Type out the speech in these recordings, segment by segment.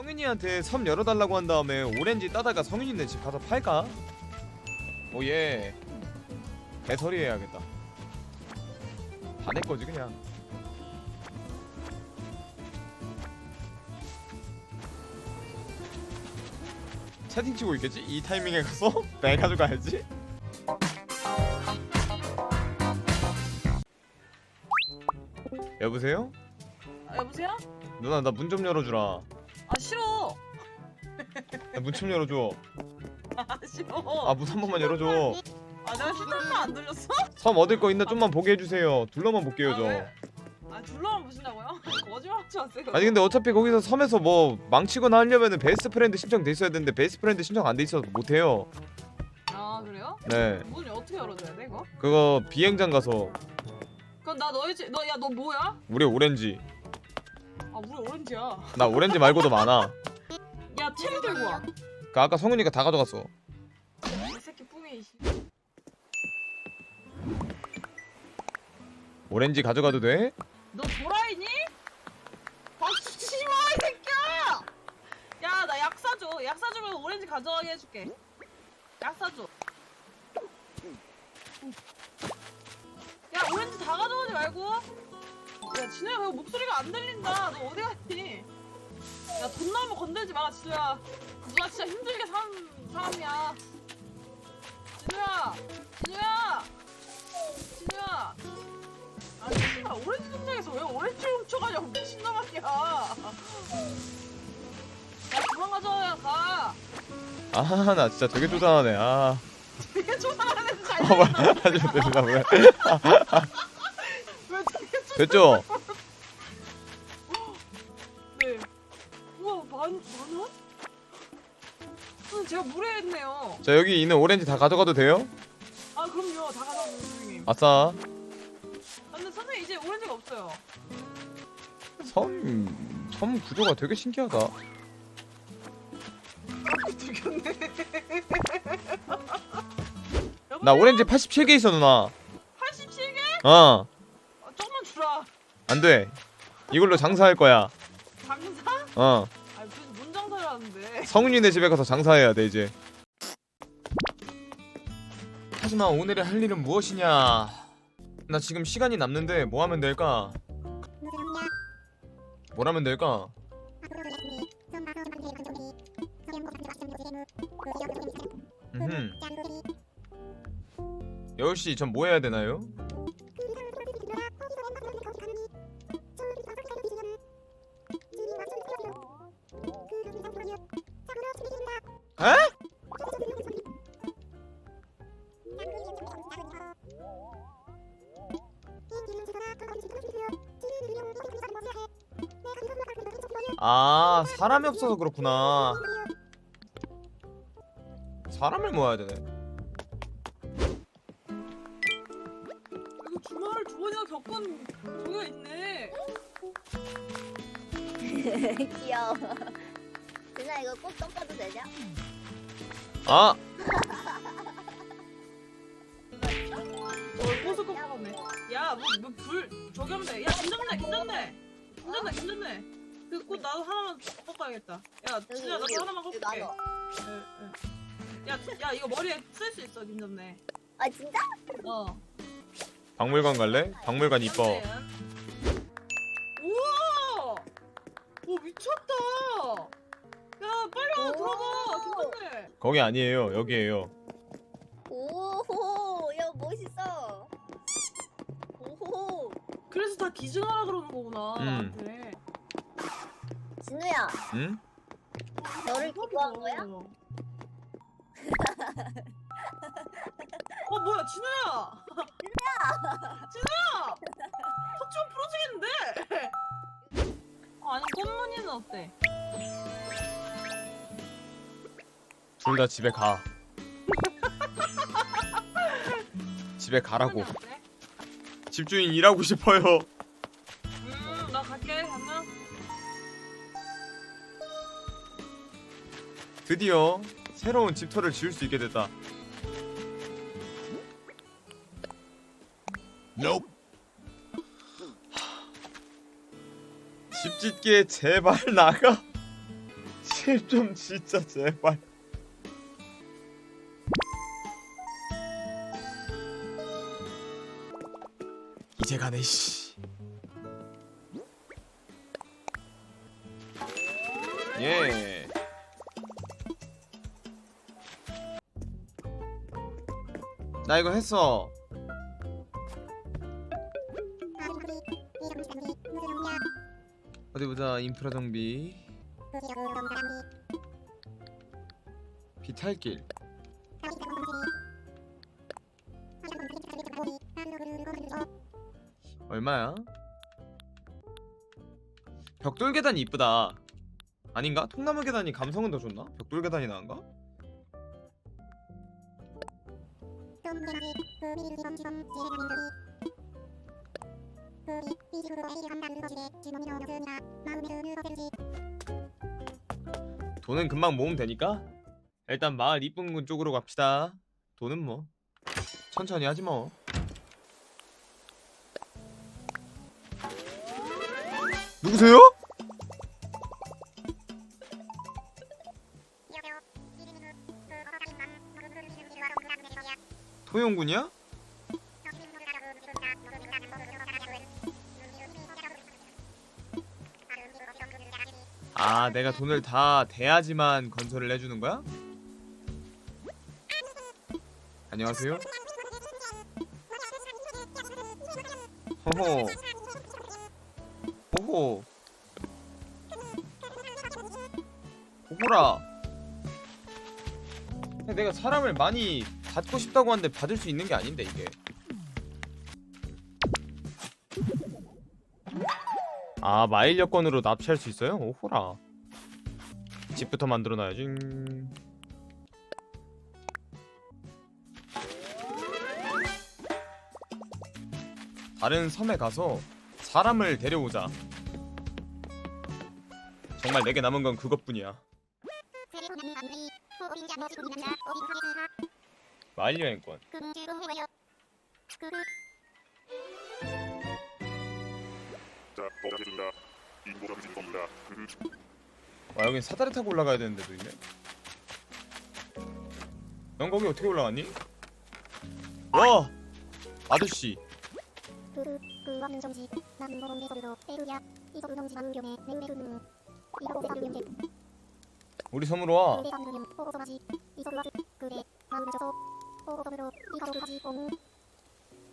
성윤이한테 섬 열어달라고 한 다음에 오렌지 따다가 성윤이네 집 가서 팔까? 오예 개설이 해야겠다 다 내 거지 그냥 채팅 치고 있겠지? 이 타이밍에 가서 내 가 져가야지 여보세요? 아, 여보세요? 누나 나 문 좀 열어주라 아 싫어. 문 좀 열어줘 아 싫어. 아문 한 번만 열어줘 아 내가 휴대폰 안 들렸어? 섬 얻을 거 있나 좀만 보게 해주세요 둘러만 볼게요 아, 저 왜? 아 둘러만 보신다고요? 거짓말하지 마세요. 아니 근데 어차피 거기서 섬에서 뭐 망치거나 하려면은 베스트 프렌드 신청 돼 있어야 되는데 베스트 프렌드 신청 안 돼 있어서 못 해요 아 그래요? 네 문이 어떻게 열어줘야 돼 이거? 그거 비행장 가서 그럼 나 너희 집, 너야 너 뭐야? 우리 오렌지 오렌지야. 나 오렌지 말고도 많아 야책 들고 와. 그 아까 성훈이가 다 가져갔어 이 새끼 뿡이. 씨. 오렌지 가져가도 돼? 너 도라이니? 박치지 마 이 새끼야! 야 나 약 사줘. 약 사주면 오렌지 가져가게 해줄게. 약 사줘. 야 오렌지 다 가져오지 말고. 야 진우야 왜 목소리가 안 들린다. 너 어디 갔니? 야돈 나오면 건들지 마 진우야. 누가 진짜 힘들게 산 사람이야. 진우야, 진우야, 진우야. 아니 씨발 오렌지 농장에서 왜 오렌지 훔쳐가냐고 미친놈 아니야 야 그만 가져와야 가아 나 진짜 되게 쪼잔하네 아 되게 조사하는 잘 아, 뭐야 왜 되게 조 됐죠? 네. 우와 만, 만 원? 선생님 제가 무례했네요. 자 여기 있는 오렌지 다 가져가도 돼요? 아 그럼요. 다 가져오세요 선생님. 아싸. 아, 근데 선생님 이제 오렌지가 없어요. 섬... 섬 구조가 되게 신기하다. 아 들켰네. 나 오렌지 87개 있어 누나. 87개? 어. 아, 안돼. 이걸로 장사할 거야. 장사? 어. 아 무슨 문 장사를 하는데? 성윤이네 집에 가서 장사해야 돼 이제. 하지만 오늘의 할 일은 무엇이냐? 나 지금 시간이 남는데 뭐 하면 될까? 뭘 하면 될까? 음흠 여울씨 전뭐 해야 되나요? 아 사람이 없어서 그렇구나 사람을 모아야 되네 이거 주말을 두 번이나 겪은 동요가 있네. 귀여워. 누나 이거 꼭 던져도 되냐? 아저 고속 꺾어네. 야, 뭐, 뭐, 불, 저기 하면 돼. 야, 김전래, 김전래. 김전래, 김전래. 그꽃 나도 하나만 꺾어야겠다. 야, 여기 진짜 나도 하나만 여기 꺾을게. 나눠. 야, 야, 이거 머리에 쓸 수 있어, 김전래. 아 진짜? 어. 박물관 갈래? 박물관 이뻐. 우와! 오, 미쳤다! 야, 빨리 오. 들어가, 김전래. 거기 아니에요 여기에요 오호, 야 멋있어. 오호, 그래서 다 기증하라 그러는 거구나, 음. 나한테. 진우야, 응? 너를 기부한 거야? 어 뭐야 진우야! 진우야! 진우야! 턱좀 부러지겠는데? 어, 아니 꽃무늬는 어때? 둘 다 집에 가. 집에 가라고. 꽃무늬 어때? 집주인 일하고 싶어요 드디어 새로운 집터를 지을 수 있게 됐다. 집 짓기에 제발 나가. 실좀 진짜 제발. 이제 가네 씨. 예. 나 이거 했어. 어디 보자. 인프라 정비. 비탈길. 얼마야? 벽돌 계단이 이쁘다. 아닌가? 통나무 계단이 감성은 더 좋나? 벽돌 계단이 나은가? 돈은 금방 모으면 되니까 일단 마을 이쁜 곳 쪽으로 갑시다. 돈은 뭐 천천히 하지 뭐. 누구세요? 토용군이야? 아 내가 돈을 다 대야지만 건설을 해주는 거야? 안녕하세요. 호호. 호호. 호호라. 내가 사람을 많이 받고 싶다고 하는데 받을 수 있는 게 아닌데 이게. 아 마일 여권으로 납치할 수 있어요? 오호라. 집부터 만들어 놔야지. 다른 섬에 가서 사람을 데려오자. 정말 내게 남은 건 그것뿐이야. 마일 여행권. 자, 겁니다. 와 여긴 사다리 타고 올라가야 되는데도 있네. 넌 거기 어떻게 올라갔니? 와 아저씨. 우리 섬으로 와.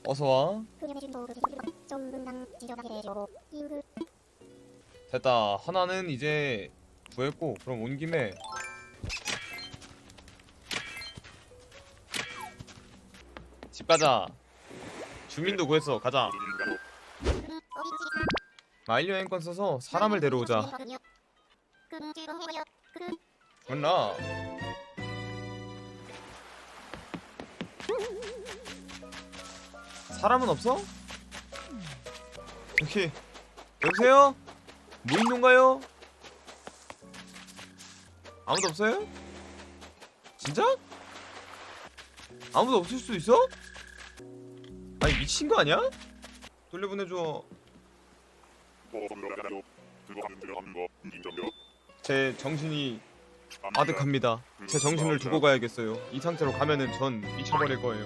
어서 와. 됐다. 하나는 이제 구했고 그럼 온 김에 집 가자. 주민도 구했어. 가자. 마일 여행권 써서 사람을 데려오자. 맞나? 사람은 없어? 여기 여보세요? 무인도인가요? 아무도 없어요? 진짜? 아무도 없을 수 있어? 아니 미친 거 아니야? 돌려보내줘. 제 정신이 아득합니다 제 정신을 두고 가야겠어요 이 상태로 가면은 전 미쳐버릴 거예요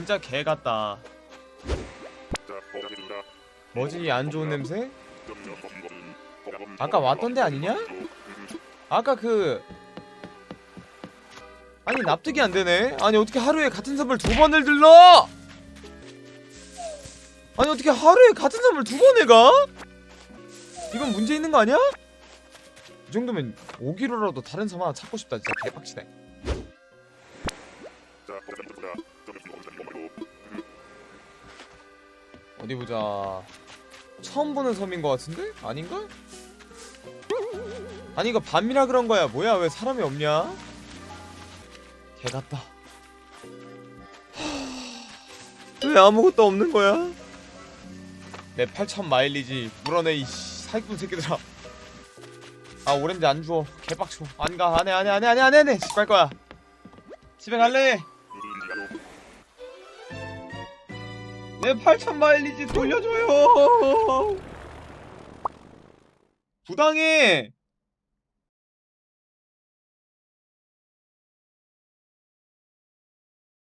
진짜 개 같다. 뭐지 이 안 좋은 냄새? 아까 왔던 데 아니냐? 아까 그 아니 납득이 안 되네. 아니 어떻게 하루에 같은 섬을 두 번을 들러? 아니 어떻게 하루에 같은 섬을 두 번을 가? 이건 문제 있는 거 아니야? 이 정도면 오기로라도 다른 섬 하나 찾고 싶다. 진짜 개빡치네. 어디 보자. 처음 보는 섬인 것 같은데? 아닌가? 아니 이거 밤이라 그런 거야. 뭐야 왜 사람이 없냐? 개 같다. 왜 아무것도 없는 거야? 내 8천 마일리지 물어내 이 씨, 사기꾼 새끼들아. 아 오렌지 안 주워. 개빡쳐. 안 가. 안해 안해 안해 안해 안해 안해. 집 갈 거야. 집에 갈래. 내 8천 마일리지 돌려줘요. 부당해